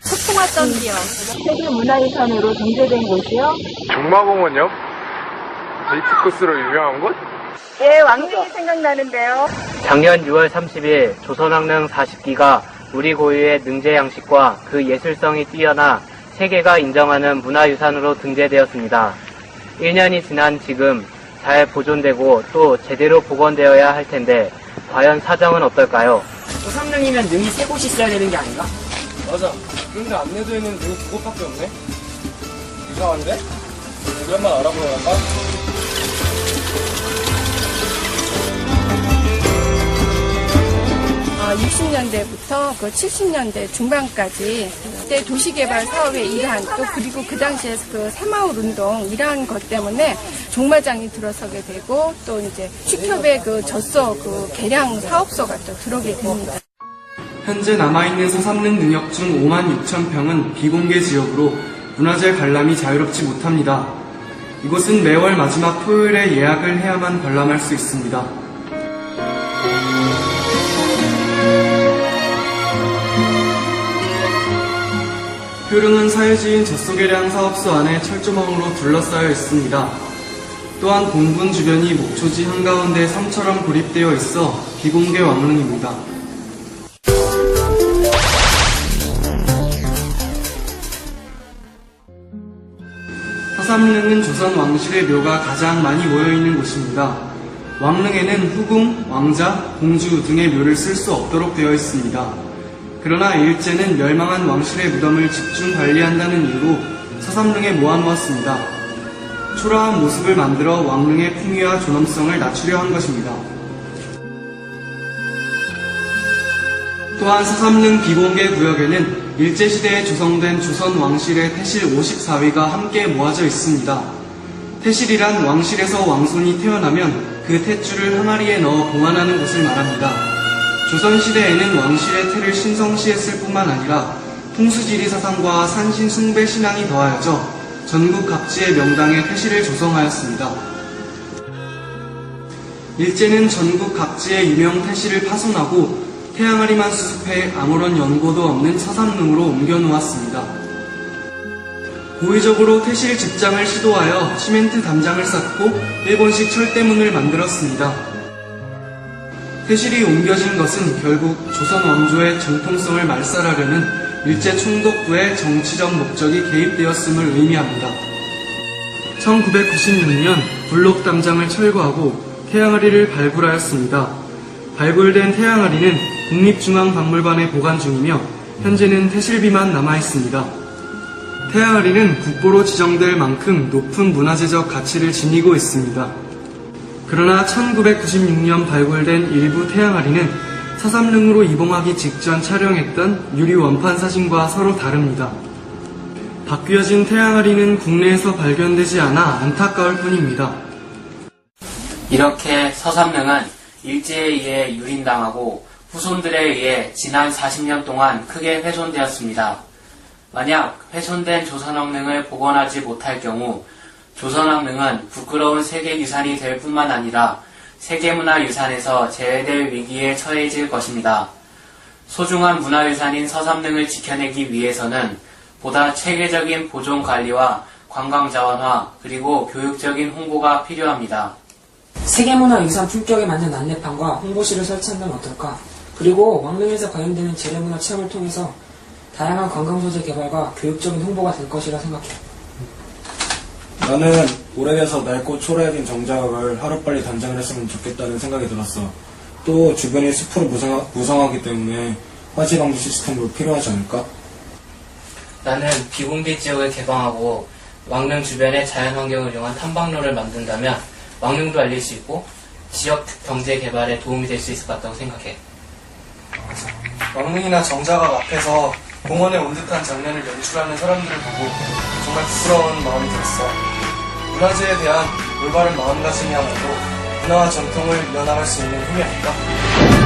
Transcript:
소풍화 전기요. 세계 문화유산으로 등재된 곳이요. 종마공원 옆? 데이트 코스로 유명한 곳? 예, 왕릉이 생각나는데요. 작년 6월 30일 조선왕릉 40기가 우리 고유의 능재 양식과 그 예술성이 뛰어나 세계가 인정하는 문화유산으로 등재되었습니다. 1년이 지난 지금 잘 보존되고 또 제대로 복원되어야 할 텐데 과연 사정은 어떨까요? 조삼릉이면 능이 세 곳이 있어야 되는 게 아닌가? 맞아. 그런데 안내도에는 누구 두 곳밖에 없네? 이상한데? 우리 한번 알아보러 갈까? 어, 60년대부터 그 70년대 중반까지 그때 도시개발 사업의 일환 또 그리고 그 당시에 그 새마을 운동 이러한 것 때문에 종마장이 들어서게 되고 또 이제 식협의 그 젖소 그 개량 사업소가 또 들어오게 됩니다. 현재 남아있는 서삼릉 능역 중 5만 6천 평은 비공개 지역으로 문화재 관람이 자유롭지 못합니다. 이곳은 매월 마지막 토요일에 예약을 해야만 관람할 수 있습니다. 효릉은 사유지인 젖소개량 사업소 안에 철조망으로 둘러싸여 있습니다. 또한 본분 주변이 목초지 한가운데 섬처럼 고립되어 있어 비공개 왕릉입니다. 서삼릉은 조선 왕실의 묘가 가장 많이 모여있는 곳입니다. 왕릉에는 후궁, 왕자, 공주 등의 묘를 쓸 수 없도록 되어 있습니다. 그러나 일제는 멸망한 왕실의 무덤을 집중 관리한다는 이유로 서삼릉에 모아놓았습니다. 초라한 모습을 만들어 왕릉의 풍요와 존엄성을 낮추려 한 것입니다. 또한 서삼릉 비공개 구역에는 일제시대에 조성된 조선 왕실의 태실 54위가 함께 모아져 있습니다. 태실이란 왕실에서 왕손이 태어나면 그 탯줄을 항아리에 넣어 봉안하는 곳을 말합니다. 조선시대에는 왕실의 태를 신성시했을 뿐만 아니라 풍수지리 사상과 산신 숭배 신앙이 더하여져 전국 각지의 명당에 태실을 조성하였습니다. 일제는 전국 각지의 유명 태실을 파손하고 태양아리만 수습해 아무런 연고도 없는 서삼릉으로 옮겨놓았습니다. 고의적으로 태실 집장을 시도하여 시멘트 담장을 쌓고 일본식 철대문을 만들었습니다. 태실이 옮겨진 것은 결국 조선 왕조의 정통성을 말살하려는 일제 총독부의 정치적 목적이 개입되었음을 의미합니다. 1996년 블록 담장을 철거하고 태양아리를 발굴하였습니다. 발굴된 태양아리는 국립중앙박물관에 보관 중이며 현재는 태실비만 남아있습니다. 태양아리는 국보로 지정될 만큼 높은 문화재적 가치를 지니고 있습니다. 그러나 1996년 발굴된 일부 태양아리는 사삼릉으로 이봉하기 직전 촬영했던 유리 원판 사진과 서로 다릅니다. 바뀌어진 태양아리는 국내에서 발견되지 않아 안타까울 뿐입니다. 이렇게 서삼릉은 일제에 의해 유린당하고 후손들에 의해 지난 40년 동안 크게 훼손되었습니다. 만약 훼손된 조선왕릉을 복원하지 못할 경우 조선왕릉은 부끄러운 세계유산이 될 뿐만 아니라 세계문화유산에서 제외될 위기에 처해질 것입니다. 소중한 문화유산인 서삼릉을 지켜내기 위해서는 보다 체계적인 보존 관리와 관광 자원화 그리고 교육적인 홍보가 필요합니다. 세계문화유산 품격에 맞는 안내판과 홍보실을 설치한다면 어떨까? 그리고 왕릉에서 관련되는 재래문화 체험을 통해서 다양한 관광소재 개발과 교육적인 홍보가 될 것이라 생각해. 나는 오래돼서 낡고 초라해진 정자각을 하루빨리 단장을 했으면 좋겠다는 생각이 들었어. 또 주변이 숲으로 무성하, 무성하기 때문에 화재 방지 시스템도 필요하지 않을까? 나는 비공개 지역을 개방하고 왕릉 주변의 자연환경을 이용한 탐방로를 만든다면 왕릉도 알릴 수 있고 지역 경제 개발에 도움이 될 수 있을 것 같다고 생각해. 왕릉이나 정자각 앞에서 공원에 온 듯한 장면을 연출하는 사람들을 보고 정말 부끄러운 마음이 들었어. 문화재에 대한 올바른 마음가짐이야말로 문화와 전통을 이어나갈 수 있는 힘이 아닐까?